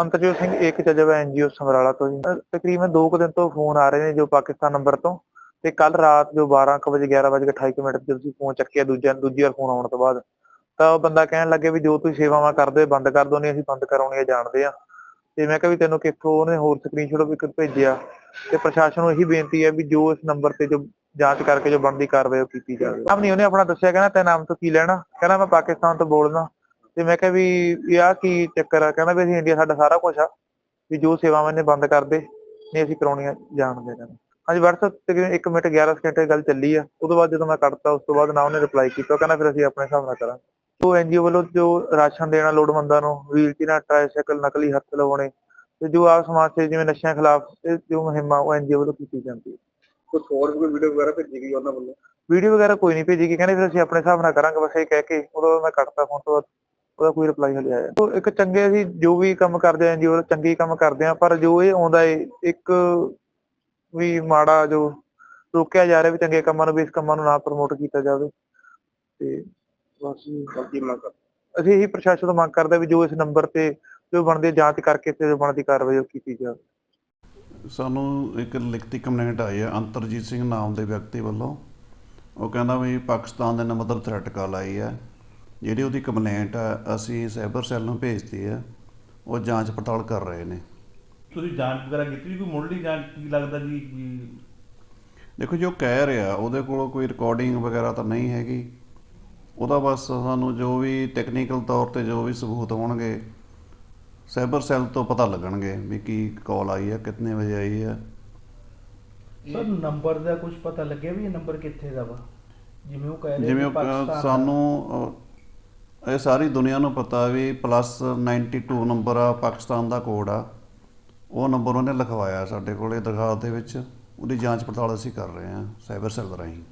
ਅੰਤਰਜੋਤ ਸਿੰਘ ਏਕ ਜਜਬ ਐਨਜੀਓ ਸਮਰਾਲਾ ਤੋਂ ਜੀ। ਤਕਰੀਬਨ 2 ਕੁ ਦਿਨ ਤੋਂ ਫੋਨ ਆ ਰਹੇ ਨੇ ਜੋ ਪਾਕਿਸਤਾਨ ਨੰਬਰ ਤੋਂ। ਤੇ ਕੱਲ ਰਾਤ ਜੋ 12 ਵਜੇ 11 ਵਜੇ 28 ਕੁ ਮਿੰਟ ਤੇ ਤੁਸੀਂ ਫੋਨ ਚੱਕਿਆ ਦੂਜਾ ਦੂਜੀ ਵਾਰ ਫੋਨ ਆਉਣ ਤੋਂ ਬਾਅਦ, ਤਾਂ ਉਹ ਬੰਦਾ ਕਹਿਣ ਲੱਗੇ ਵੀ ਜੋ ਤੁਸੀਂ ਸੇਵਾਵਾਂ ਕਰਦੇ ਹੋ, ਬੰਦ ਕਰ ਦੋ ਨਹੀਂ ਅਸੀਂ ਬੰਦ ਕਰਾਉਣੀਆਂ ਜਾਣਦੇ ਆ। ਤੇ ਮੈਂ ਕਿਹਾ ਵੀ ਤੈਨੂੰ ਕਿੱਥੋਂ ਉਹਨੇ ਹੋਰ ਸਕਰੀਨਸ਼ਾਟ ਵੀ ਇੱਕ ਭੇਜਿਆ। ਤੇ ਪ੍ਰਸ਼ਾਸਨ ਨੂੰ ਇਹੀ ਬੇਨਤੀ ਹੈ ਵੀ ਜੋ ਇਸ ਨੰਬਰ ਤੇ ਜੋ ਜਾਂਚ ਕਰਕੇ ਜੋ ਬਣਦੀ ਕਾਰਵਾਈ ਉਹ ਕੀਤੀ ਜਾਵੇ। ਨਾਮ ਨਹੀਂ ਉਹਨੇ ਆਪਣਾ ਦੱਸਿਆ, ਕਹਿੰਦਾ ਤੇ ਨਾਮ ਤੋਂ ਕੀ ਲੈਣਾ? ਕਹਿੰਦਾ ਮੈਂ ਪਾਕਿਸਤਾਨ ਤੋਂ ਬੋਲਦਾ। ਤੇ ਮੈਂ ਕਿਹਾ ਵੀ ਵੀ ਆਹ ਕੀ ਚੱਕਰ ਆ? ਕਹਿੰਦਾ ਵੀ ਅਸੀਂ ਇੰਡੀਆ ਸਾਡਾ ਸਾਰਾ ਕੁਝ ਆ ਵੀ ਜੋ ਸੇਵਾਵਾਂ ਨੇ ਬੰਦ ਕਰ ਦੇ ਨਹੀਂ ਅਸੀਂ ਕਰਾਉਣੀਆਂ ਜਾਣਦੇ ਕਹਿੰਦਾ ਹਾਂਜੀ WhatsApp ਤੇ 1 ਮਿੰਟ 11 ਸਕਿੰਟ ਗੱਲ ਚੱਲੀ ਆ ਤੋਂ ਬਾਅਦ ਜਦੋਂ ਮੈਂ ਕੱਟਤਾ ਉਸ ਤੋਂ ਬਾਅਦ ਨਾ ਉਹਨੇ ਰਿਪਲਾਈ ਕੀਤਾ ਉਹ ਕਹਿੰਦਾ ਫਿਰ ਅਸੀਂ ਆਪਣੇ ਹਿਸਾਬ ਨਾਲ ਕਰਾਂਗੇ। ਉਹ ਐਨਜੀਓ ਵੱਲੋਂ ਜੋ ਰਾਸ਼ਨ ਦੇਣਾ ਲੋੜਵੰਦਾਂ ਨੂੰ ਵੀਲ ਚੇਅਰਾਂ ਟ੍ਰਾਈਸਾਈਕਲ ਨਕਲੀ ਹੱਥ ਲਵਾਉਣੇ ਤੇ ਜੋ ਆਪ ਸਮਾਜ ਸੇਵੀ ਜਿਵੇਂ ਨਸ਼ਿਆਂ ਖਿਲਾਫ ਇਹ ਜੋ ਮੁਹਿੰਮ ਆ ਉਹ ਐਨਜੀਓ ਵੱਲੋਂ ਕੀਤੀ ਜਾਂਦੀ ਹੈ ਕੋਈ ਫੋਰਸ ਕੋਈ ਵੀਡੀਓ ਵਗੈਰਾ ਭੇਜੀ ਗਈ ਉਹਨਾਂ ਵੱਲੋਂ? ਵੀਡੀਓ ਵਗੈਰਾ ਕੋਈ ਨਹੀਂ ਭੇਜੀ ਗਈ ਕਹਿੰਦੇ ਫਿਰ ਅਸੀਂ ਆਪਣੇ ਹਿਸਾਬ ਨਾਲ ਕਰਾਂਗੇ ਬਸ ਇਹ ਕਹਿ ਕੇ ਉਦੋਂ ਮੈਂ ਕੱਟਤਾ ਫੋਨ ਤੋਂ ਬਾਅਦ ਉਹਦਾ ਕੋਈ ਰਿਪਲਾਈ ਹਲੇ ਆਇਆ। ਉਹ ਇੱਕ ਚੰਗੇ ਅਸੀਂ ਜੋ ਵੀ ਕੰਮ ਕਰਦੇ ਆਂ ਜੀ, ਉਹ ਚੰਗੇ ਹੀ ਕੰਮ ਕਰਦੇ ਆਂ ਪਰ ਜੋ ਇਹ ਆਉਂਦਾ ਏ, ਇੱਕ ਵੀ ਮਾੜਾ ਜੋ ਰੋਕਿਆ ਜਾ ਰਿਹਾ ਵੀ ਚੰਗੇ ਕੰਮਾਂ ਨੂੰ ਵੀ ਇਸ ਕੰਮਾਂ ਨੂੰ ਨਾ ਪ੍ਰਮੋਟ ਕੀਤਾ ਜਾਵੇ, ਤੇ ਬਸ ਬਾਕੀ ਮੰਗ ਕਰ ਅਸੀਂ ਇਹੀ ਪ੍ਰਸ਼ਾਸਨ ਤੋਂ ਮੰਗ ਕਰਦੇ ਹਾਂ ਵੀ ਜੋ ਇਸ ਨੰਬਰ ਤੇ ਜੋ ਬਣਦੀ ਜਾਂਚ ਕਰਕੇ ਤੇ ਜੋ ਬਣਦੀ ਕਾਰਵਾਈ ਉਹ ਕੀਤੀ ਜਾਵੇ। ਸਾਨੂੰ ਇੱਕ ਲਿਖਤੀ ਕੰਪਲੇਂਟ ਆਈ ਹੈ, ਅੰਤਰਜੀਤ ਸਿੰਘ ਨਾਮ ਦੇ ਵਿਅਕਤੀ ਵੱਲੋਂ। ਉਹ ਕਹਿੰਦਾ ਵੀ ਪਾਕਿਸਤਾਨ ਦੇ ਨੰਬਰ ਤੋਂ ਥ੍ਰੈਟ ਕਾਲ ਆਈ ਹੈ। ਜਿਹੜੀ ਉਹਦੀ ਕੰਪਲੇਂਟ ਹੈ ਅਸੀਂ ਸਾਈਬਰ ਸੈੱਲ ਨੂੰ ਭੇਜਤੀ ਹੈ ਉਹ ਜਾਂਚ ਪੜਤਾਲ ਕਰ ਰਹੇ ਨੇ। ਤੁਸੀਂ ਜਾਂਚ ਵਗੈਰਾ ਕੀਤੀ ਕੋਈ ਮੁੱਢਲੀ ਜਾਂਚ ਕੀ ਲੱਗਦਾ ਜੀ ਦੇਖੋ ਜੋ ਕਹਿ ਰਿਹਾ ਉਹਦੇ ਕੋਲ ਕੋਈ ਰਿਕਾਰਡਿੰਗ ਵਗੈਰਾ ਤਾਂ ਨਹੀਂ ਹੈਗੀ। ਉਹਦਾ ਬਸ ਸਾਨੂੰ ਜੋ ਵੀ ਟੈਕਨੀਕਲ ਤੌਰ ਤੇ ਜੋ ਵੀ ਸਬੂਤ ਹੋਣਗੇ ਸਾਈਬਰ ਸੈੱਲ ਤੋਂ ਪਤਾ ਲੱਗਣਗੇ ਵੀ ਕੀ ਕਾਲ ਆਈ ਹੈ ਕਿੰਨੇ ਵਜੇ ਆਈ ਹੈ ਸਰ ਨੰਬਰ ਦਾ ਕੁਝ ਪਤਾ ਲੱਗਿਆ ਵੀ ਇਹ ਨੰਬਰ ਕਿੱਥੇ ਦਾ ਵਾ? ਜਿਵੇਂ ਉਹ ਕਹਿ ਰਹੇ ਜਿਵੇਂ ਵੀ ਉਹ, ਪਾਕਿਸਤਾਨ ਅਹ, ਦਾ। ਸਾਨੂੰ ਇਹ ਸਾਰੀ ਦੁਨੀਆ ਨੂੰ ਪਤਾ ਵੀ ਪਲੱਸ 92 ਨੰਬਰ ਆ, ਪਾਕਿਸਤਾਨ ਦਾ ਕੋਡ ਆ। ਉਹ ਨੰਬਰ ਉਹਨੇ ਲਿਖਵਾਇਆ ਸਾਡੇ ਕੋਲੇ ਦਰਖਾਸਤ ਦੇ ਵਿੱਚ। ਉਹਦੀ ਜਾਂਚ ਪੜਤਾਲ ਅਸੀਂ ਕਰ ਰਹੇ ਹਾਂ ਸਾਈਬਰ ਸੈੱਲ ਰਾਹੀਂ।